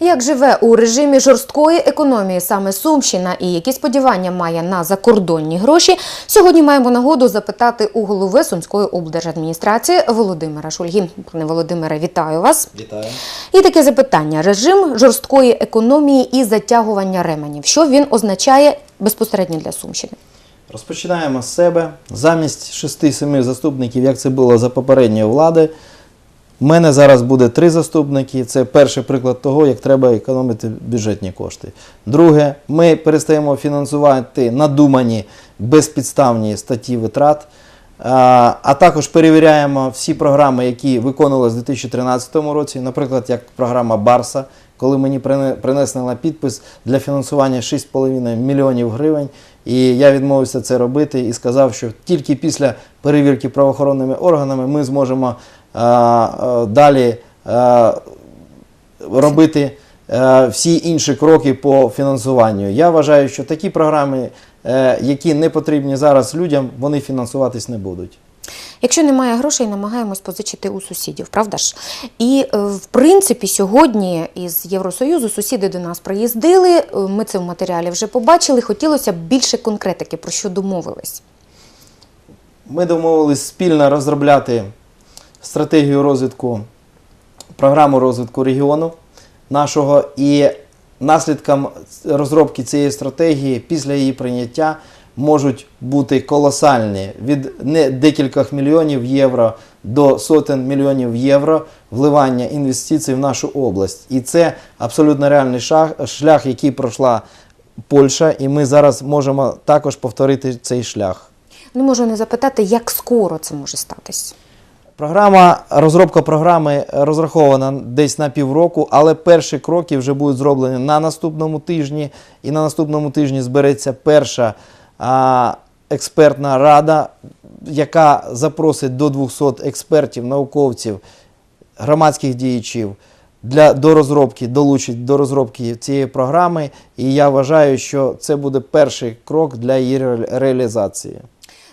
Як живе у режимі жорсткої економії саме Сумщина і які сподівання має на закордонні гроші? Сьогодні маємо нагоду запитати у голови Сумської облдержадміністрації Володимира Шульгі. Пане Володимире, вітаю вас. Вітаю. І таке запитання: режим жорсткої економії і затягування ременів. Що він означає безпосередньо для Сумщини? Розпочинаємо з себе. Замість 6-7 заступників, як це було за попередньої влади, в мене зараз буде три заступники. Це перший приклад того, як треба економити бюджетні кошти. Друге, ми перестаємо фінансувати надумані безпідставні статті витрат. А також перевіряємо всі програми, які виконувалися в 2013 році, наприклад, як програма Барса, коли мені принесли на підпис для фінансування 6,5 мільйонів гривень. І я відмовився це робити і сказав, що тільки після перевірки правоохоронними органами ми зможемо далі робити е, всі інші кроки по фінансуванню. Я вважаю, що такі програми, е, які не потрібні зараз людям, вони фінансуватись не будуть. Якщо немає грошей, намагаємось позичити у сусідів, правда ж? І е, в принципі, сьогодні із Євросоюзу сусіди до нас приїздили. е, Ми це в матеріалі вже побачили. Хотілося б більше конкретики, про що домовились. Ми домовились спільно розробляти стратегію розвитку, програму розвитку регіону нашого і наслідком розробки цієї стратегії після її прийняття можуть бути колосальні від не декількох мільйонів євро до сотень мільйонів євро вливання інвестицій в нашу область. І це абсолютно реальний шаг, шлях, який пройшла Польща, і ми зараз можемо також повторити цей шлях. Не можу не запитати, як скоро це може статись. Програма, розробка програми розрахована десь на півроку, але перші кроки вже будуть зроблені на наступному тижні. І на наступному тижні збереться перша а, експертна рада, яка запросить до 200 експертів, науковців, громадських діячів для до розробки, долучить до розробки цієї програми. І я вважаю, що це буде перший крок для її реалізації.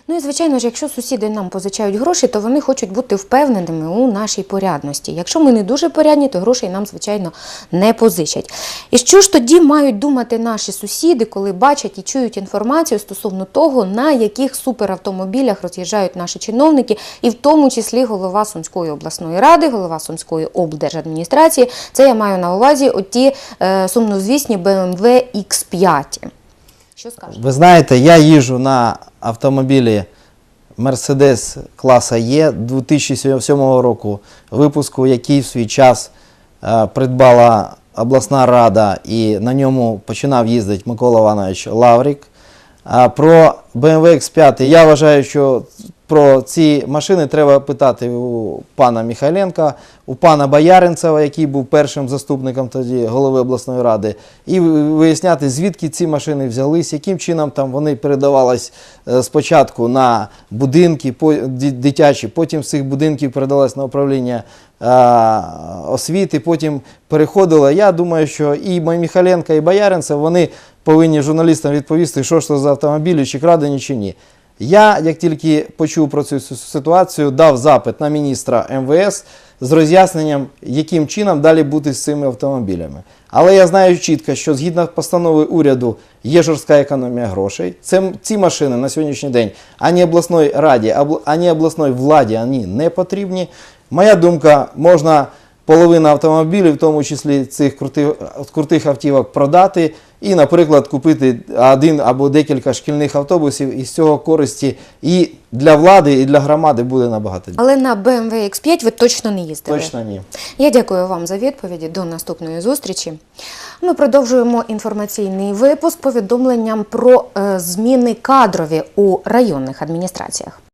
Ну і звичайно ж, якщо сусіди нам позичають гроші, то вони хочуть бути впевненими у нашій порядності. Якщо ми не дуже порядні, то грошей нам, звичайно, не позичать. І що ж тоді мають думати наші сусіди, коли бачать і чують інформацію стосовно того, на яких суперавтомобілях роз'їжджають наші чиновники, і в тому числі голова Сумської обласної ради, голова Сумської облдержадміністрації. Це я маю на увазі оті е, сумнозвісні BMW X5. Що скажете? Ви знаєте, я їжджу на автомобілі Mercedes класа Е 2007 року випуску, який в свій час е, придбала обласна рада і на ньому починав їздити Микола Іванович Лаврік. Про BMW X5 я вважаю, що про ці машини треба питати у пана Михайленка, у пана Бояринцева, який був першим заступником тоді голови обласної ради, і виясняти, звідки ці машини взялись, яким чином там вони передавались е, спочатку на будинки дитячі, потім з цих будинків передалось на управління е, освіти, потім переходило. Я думаю, що і Михайленко, і Бояринцев, вони повинні журналістам відповісти, що ж це за автомобілі, чи крадені, чи ні. Я, як тільки почув про цю ситуацію, дав запит на міністра МВС з роз'ясненням, яким чином далі бути з цими автомобілями. Але я знаю чітко, що згідно постанови уряду є жорстка економія грошей. Це, ці машини на сьогоднішній день ані обласної раді, ані обласної владі ані не потрібні. Моя думка, можна половину автомобілів, в тому числі цих крутих, крутих автівок, продати і, наприклад, купити один або декілька шкільних автобусів, і з цього користі і для влади, і для громади буде набагато. Але на BMW X5 ви точно не їздили. Точно ні. Я дякую вам за відповіді. До наступної зустрічі. Ми продовжуємо інформаційний випуск повідомленням про е, зміни кадрові у районних адміністраціях.